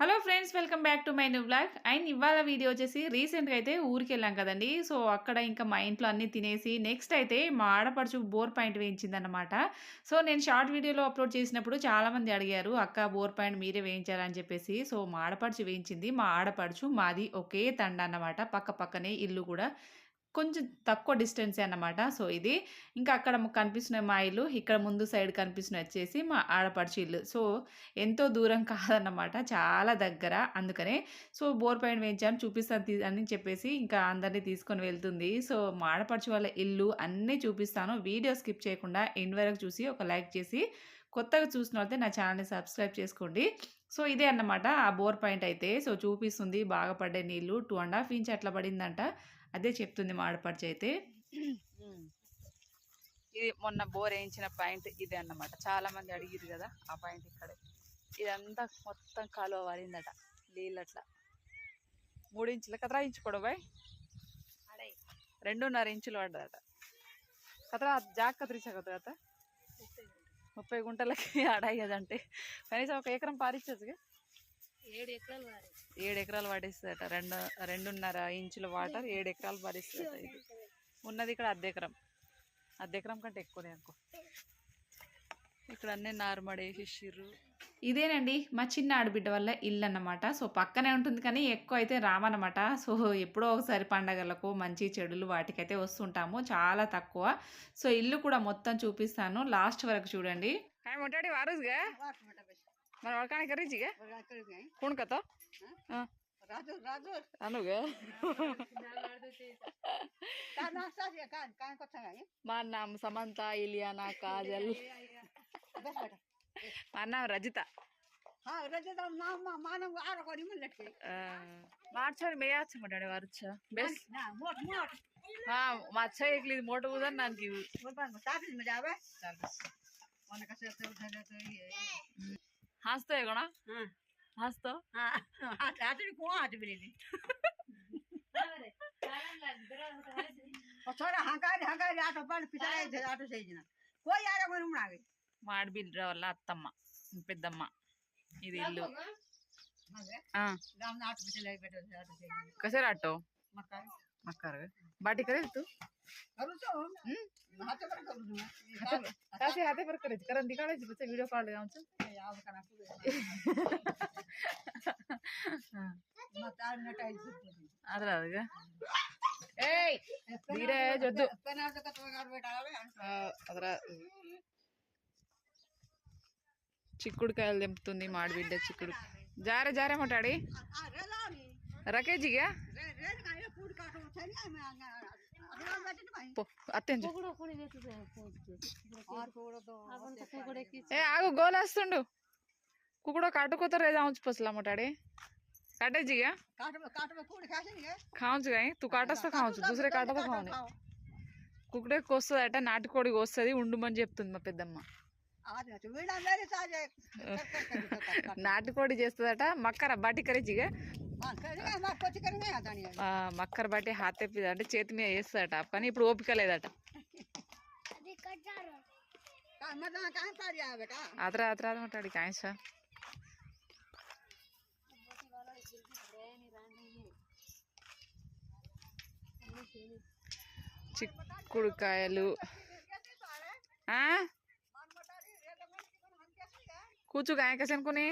Hello friends welcome back to my new blog and ఇవాళ video వచ్చేసి రీసెంట్గా అయితే ఊరికి వెళ్ళాం కదండి. సో అక్కడ ఇంకా మా ఇంట్లో అన్నీ తినేసి నెక్స్ట్ అయితే మా ఆడపడుచు బోర్ పాయింట్ వేయించిందనమాట సో నేను షార్ట్ వీడియోలో అప్లోడ్ చేసినప్పుడు చాలామంది అడిగారు అక్క బోర్ పాయింట్ మీరే వేయించారని చెప్పేసి. సో మా ఆడపడుచు వేయించింది. మా ఆడపడుచు మాది ఒకే తండ అన్నమాట. పక్క పక్కనే ఇల్లు కూడా. కొంచెం తక్కువ డిస్టెన్సే అన్నమాట. సో ఇది. ఇంకా అక్కడ కనిపిస్తున్న మా ఇల్లు ఇక్కడ ముందు సైడ్ కనిపిస్తున్న వచ్చేసి మా ఆడపడిచి ఇల్లు. సో ఎంతో దూరం కాదన్నమాట. చాలా దగ్గర. అందుకనే సో బోర్ పాయింట్ వేయించాను చూపిస్తాను అని చెప్పేసి ఇంకా అందరినీ తీసుకొని వెళ్తుంది. సో మా ఆడపడిచి వాళ్ళ ఇల్లు అన్నీ చూపిస్తాను. వీడియో స్కిప్ చేయకుండా ఎండ్ వరకు చూసి ఒక లైక్ చేసి కొత్తగా చూసిన వాళ్ళైతే నా ఛానల్ని సబ్స్క్రైబ్ చేసుకోండి. సో ఇదే అన్నమాట. ఆ బోర్ పాయింట్ అయితే సో చూపిస్తుంది. బాగా పడ్డే నీళ్ళు టూ అండ్ హాఫ్ ఇంచ్ అట్లా పడిందంట. అదే చెప్తుంది మా ఆడపడుచు అయితే. ఇది మొన్న బోర్ వేయించిన పాయింట్ ఇదే అన్నమాట. చాలా మంది అడిగిరు కదా ఆ పాయింట్ ఇక్కడే. ఇదంతా మొత్తం కాలువ వారిందట నీళ్ళు అట్లా. మూడు ఇంచులు. కదరా ఇంచు పొడవు రెండున్నర ఇంచులు పడ్డదట. కదరా జాక్ కత్తిరించా కదా ముప్పై గుంటలకి ఆడయ్యదంటే కనీసం ఒక ఎకరం పారించచ్చుగా ఏడు ఎకరాలు ఏడు ఎకరాలు పడిస్తుందట రెండు రెండున్నర ఇంచుల వాటర్ ఏడు ఎకరాలు పడిస్తుందట ఇది. ఉన్నది ఇక్కడ అర్ధ ఎకరం అర్ధ ఎకరం కంటే ఎక్కువనే అనుకో. ఇక్కడ అన్నీ నార్మల్ వేసేసిర్రు ఇదేనండి మా చిన్న ఆడబిడ్డ వల్ల ఇల్లు అన్నమాట సో పక్కనే ఉంటుంది కానీ ఎక్కువ అయితే రామన్నమాట. సో ఎప్పుడో ఒకసారి పండగలకు మంచి చెడులు వాటికైతే వస్తుంటాము. చాలా తక్కువ. సో ఇల్లు కూడా మొత్తం చూపిస్తాను. లాస్ట్ వరకు చూడండి. మా నామ సమంత ఇలియానా కాజల్. बस बेटा మా నామ రజిత हा रजत नाव मा- मानव आरो कोणी म्हणलं की మార్చాడు మేయచ్చు మటాడు వారచ్చా బెస్ ना मोठ मोठ మా అచ్చ ఎక్లి మోట కుదర్ నాకు बोल बा टाकली म्हणजे आवे चाल मला कसं असं झालं तर हे- हासतोय कोणा हा हासतो हा आता आता कोण हात बिलेली थोडा हंकारी हंकारी आटो पण पिटायचं आटो सैजना कोई यार म्हणून म्हणावे మా మాడిబిడ్ర వల్ల అత్తమ్మ పెద్దమ్మ. ఇది ఇల్లు. కసర్ ఆటో మక్కారు. బాటి करे तू कासे हाते पर అదరా. చిక్కుడుకాయలు తెంపుతుంది మాడిబిడ్డ చిక్కుడు జారే జారే మాట్లాడి రకేజిగా పో అత్యంత ఏ ఆగు గోలేస్తుండు కుకుడో కాటుకోతారు ఏదో ఆవచ్చు పసలా మాట్లాడి కాటేజిగా खाऊच काय तू కాటొస్తా కావచ్చు दुसरे కాటతో కావాలి కుక్కడే కోస్తుందట నాటుకోడి కోస్తుంది ఉండుమని చెప్తుంది మా పెద్దమ్మ నాటుకోడి చేస్తుందట మక్కర బాటి కరేజిగా ఆ, మక్కర బట్టి హాత్ తెప్పిది అంటే చేతి మీద వేస్తుందట. కానీ ఇప్పుడు ఓపిక లేదట. అతర అతర మాట్లాడి కాయస చిక్కుడుకాయలు. ఆ కూర్చు కాయకసి అనుకుని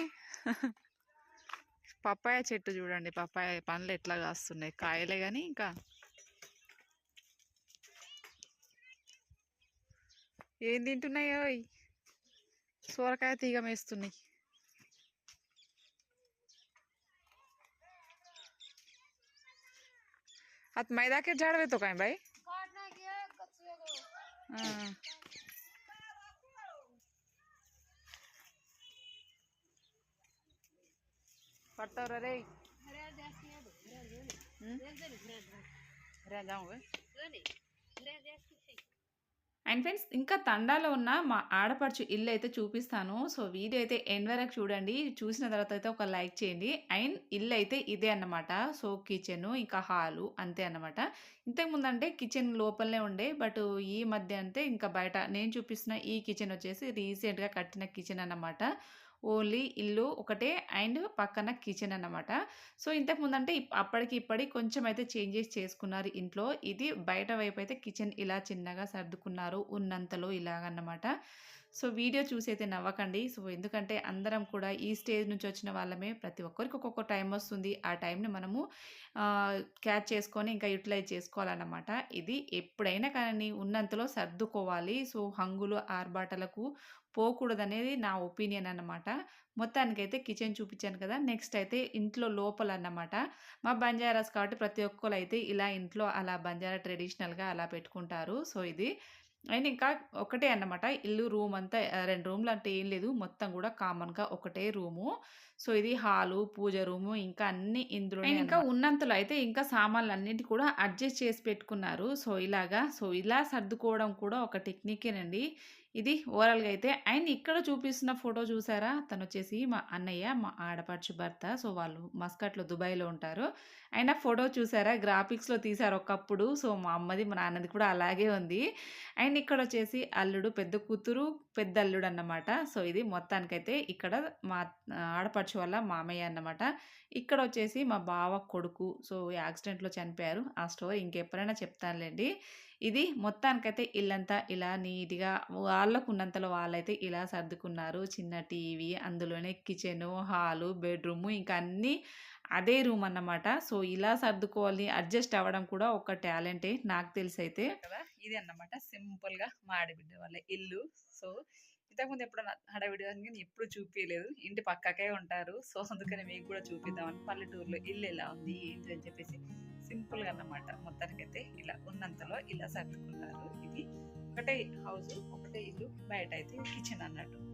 పప్పాయ చెట్టు చూడండి పప్పాయ పండ్లు ఎట్లా కాస్తున్నాయి కాయలే కానీ ఇంకా ఏం తింటున్నాయో ఇవి? సోరకాయ తీగ మేస్తున్నాయి आता मैदा के झाड येतो काय बाई हा. పడతావురా రే అండ్ ఫ్రెండ్స్ ఇంకా తండాలో ఉన్న మా ఆడపడుచు ఇల్లు అయితే చూపిస్తాను. సో వీడియో అయితే ఎండ్ వరకు చూడండి. చూసిన తర్వాత అయితే ఒక లైక్ చేయండి. అండ్ ఇల్లు అయితే ఇదే అన్నమాట. సో కిచెన్ ఇంకా హాలు అంతే అన్నమాట. ఇంతకుముందు అంటే కిచెన్ లోపలనే ఉండే. బట్ ఈ మధ్య అంటే ఇంకా బయట నేను చూపిస్తున్న ఈ కిచెన్ వచ్చేసి రీసెంట్గా కట్టిన కిచెన్ అన్నమాట. ఓన్లీ ఇల్లు ఒకటే అండ్ పక్కన కిచెన్ అన్నమాట. సో, ఇంతకుముందంటే ఇప్ అప్పటికి ఇప్పటికి కొంచెం అయితే చేంజెస్ చేసుకున్నారు ఇంట్లో. ఇది బయట వైపు అయితే కిచెన్ ఇలా చిన్నగా సర్దుకున్నారు. ఉన్నంతలో ఇలాగన్నమాట. సో, వీడియో చూసైతే నవ్వకండి. సో, ఎందుకంటే అందరం కూడా ఈ స్టేజ్ నుంచి వచ్చిన వాళ్ళమే. ప్రతి ఒక్కరికి ఒక్కొక్క టైం వస్తుంది. ఆ టైంని మనము క్యాచ్ చేసుకొని ఇంకా యుటిలైజ్ చేసుకోవాలన్నమాట. ఇది ఎప్పుడైనా కానీ ఉన్నంతలో సర్దుకోవాలి. సో, హంగులు, ఆర్బాటలకు పోకూడదనేది నా ఒపీనియన్ అన్నమాట. మొత్తానికైతే కిచెన్ చూపించాను కదా! నెక్స్ట్ అయితే ఇంట్లో లోపల అన్నమాట మా బంజారాస్ కాబట్టి ప్రతి ఒక్కరు అయితే ఇలా ఇంట్లో అలా బంజారా ట్రెడిషనల్‌గా అలా పెట్టుకుంటారు. సో, ఇది అండ్ ఇంకా ఒకటే అన్నమాట. ఇల్లు రూమ్ అంతా 2 రూమ్‌లు అంటే ఏం లేదు. మొత్తం కూడా కామన్‌గా ఒకటే రూము. సో, ఇది హాలు, పూజ రూము ఇంకా అన్నీ ఇందులోనే అండ్ ఇంకా ఉన్నంతలో అయితే ఇంకా సామాన్లన్నిటిని కూడా అడ్జస్ట్ చేసి పెట్టుకున్నారు. సో, ఇలాగా సో, ఇలా సర్దుకోవడం కూడా ఒక టెక్నికేనండి. ఇది ఓవరాల్‌గా అయితే అండ్ ఇక్కడ చూపిస్తున్న ఫోటో చూసారా? తను వచ్చేసి మా అన్నయ్య, మా ఆడపడుచు భర్త. సో, వాళ్ళు మస్కట్‌లో దుబాయ్‌లో ఉంటారు. అండ్ ఆ ఫోటో చూసారా? గ్రాఫిక్స్‌లో తీశారు ఒకప్పుడు. సో, మా అమ్మది, మా నాన్నది కూడా అలాగే ఉంది. అండ్ ఇక్కడొచ్చేసి అల్లుడు, పెద్ద కూతురు, పెద్ద అల్లుడు అన్నమాట సో, ఇది మొత్తానికైతే ఇక్కడ మా ఆడపడుచు వల్ల మామయ్య అన్నమాట. ఇక్కడ వచ్చేసి మా బావ కొడుకు. సో, యాక్సిడెంట్‌లో చనిపోయారు. ఆ స్టోరీ ఇంకెప్పుడైనా చెప్తానులేండి ఇది మొత్తానికైతే ఇల్లంతా ఇలా నీట్‌గా వాళ్ళకు ఉన్నంతలో వాళ్ళైతే ఇలా సర్దుకున్నారు. చిన్న టీవీ, అందులోనే కిచెను, హాలు, బెడ్‌రూము ఇంకా అన్నీ అదే రూమ్ అన్నమాట. సో, ఇలా సర్దుకోవాలి, అడ్జస్ట్ అవ్వడం కూడా ఒక టాలెంటే నాకు తెలిసైతే. అయితే ఇది అన్నమాట సింపుల్‌గా మా ఆడబిడ్డ వాళ్ళ ఇల్లు. సో, ఇంతకుముందు ఎప్పుడు హడావిడి నేను ఎప్పుడు చూపించలేదు ఇంటి పక్కకే ఉంటారు. సో, అందుకని మీకు కూడా చూపిద్దామని పల్లెటూరులో ఇల్లు ఎలా ఉంది? ఏంటి? అని చెప్పేసి సింపుల్‌గా అన్నమాట. మొత్తానికైతే ఇలా ఉన్నంతలో ఇలా సర్దుకున్నారు. ఇది ఒకటే హౌస్ ఒకటే ఇల్లు. అయితే కిచెన్ అన్నట్టు.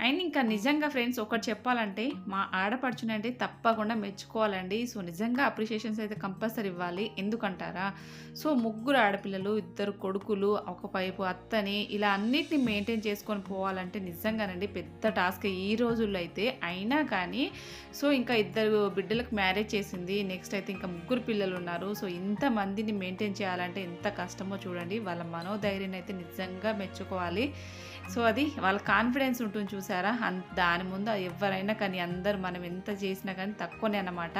అండ్ ఇంకా నిజంగా ఫ్రెండ్స్ ఒకటి చెప్పాలంటే మా ఆడపడుచునంటే తప్పకుండా మెచ్చుకోవాలండి. సో, నిజంగా అప్రిషియేషన్స్ అయితే కంపల్సరీ ఇవ్వాలి. ఎందుకంటారా? సో, ముగ్గురు ఆడపిల్లలు, ఇద్దరు కొడుకులు, ఒక పైపు అత్తని ఇలా అన్నిటిని మెయింటైన్ చేసుకొని పోవాలంటే నిజంగానండి పెద్ద టాస్క్ ఈ రోజుల్లో అయితే. అయినా కానీ సో, ఇంకా ఇద్దరు బిడ్డలకు మ్యారేజ్ చేసింది. నెక్స్ట్ అయితే ఇంకా ముగ్గురు పిల్లలు ఉన్నారు సో, ఇంతమందిని మెయింటైన్ చేయాలంటే ఎంత కష్టమో చూడండి. వాళ్ళ మనోధైర్యాన్ని అయితే నిజంగా మెచ్చుకోవాలి. సో, అది వాళ్ళ కాన్ఫిడెన్స్ ఉంటుంది చూసారా? అన్ దాని ముందు ఎవరైనా కానీ అందరూ మనం ఎంత చేసినా కానీ తక్కువనే అనమాట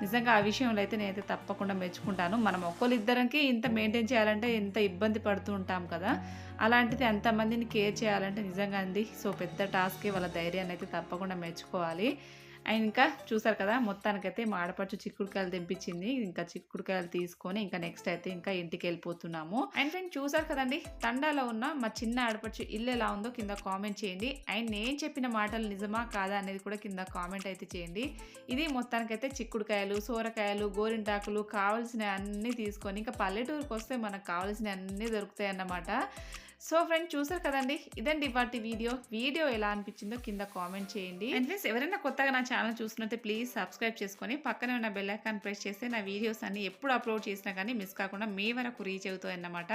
నిజంగా ఆ విషయంలో అయితే నేనైతే తప్పకుండా మెచ్చుకుంటాను. మనం ఒకళ్ళిద్దరికి ఇంత మెయింటైన్ చేయాలంటే ఎంత ఇబ్బంది పడుతూ ఉంటాం కదా! అలాంటిది ఎంతమందిని కేర్ చేయాలంటే నిజంగా అంది సో, పెద్ద టాస్కే వాళ్ళ ధైర్యాన్ని అయితే తప్పకుండా మెచ్చుకోవాలి. అండ్ ఇంకా చూసారు కదా! మొత్తానికైతే మా ఆడపడుచు చిక్కుడుకాయలు తెంపించింది. ఇంకా చిక్కుడుకాయలు తీసుకొని ఇంకా నెక్స్ట్ అయితే ఇంకా ఇంటికెళ్ళిపోతున్నాము. అండ్ ఫ్రెండ్ చూసారు కదండి తండాలో ఉన్న మా చిన్న ఆడపడుచు ఇల్లు ఎలా ఉందో కింద కామెంట్ చేయండి. అండ్ నేను చెప్పిన మాటలు నిజమా? కాదా? అనేది కూడా కింద కామెంట్ అయితే చేయండి. ఇది మొత్తానికైతే చిక్కుడుకాయలు, సోరకాయలు, గోరింటాకులు కావాల్సినవి అన్నీ తీసుకొని ఇంకా పల్లెటూరుకొస్తే మనకు కావాల్సిన అన్నీ దొరుకుతాయి అన్నమాట సో, ఫ్రెండ్స్ చూసారు కదండీ! ఇదండి ఇవాల్టి వీడియో. వీడియో ఎలా అనిపించిందో కింద కామెంట్ చేయండి. అండ్ ఫ్రెండ్స్ ఎవరైనా కొత్తగా నా ఛానల్ చూస్తున్నట్లయితే ప్లీజ్ సబ్స్క్రైబ్ చేసుకొని పక్కనే ఉన్న బెల్ ఐకాన్ ప్రెస్ చేస్తే నా వీడియోస్ అన్నీ ఎప్పుడు అప్లోడ్ చేసినా కానీ మిస్ కాకుండా మీ వరకు రీచ్ అవుతాయన్నమాట.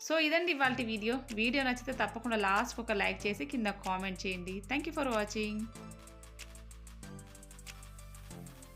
సో, ఇదండి ఇవాల్టి వీడియో. వీడియో నచ్చితే తప్పకుండా లాస్ట్‌కి ఒక లైక్ చేసి కింద కామెంట్ చేయండి. Thank you for watching.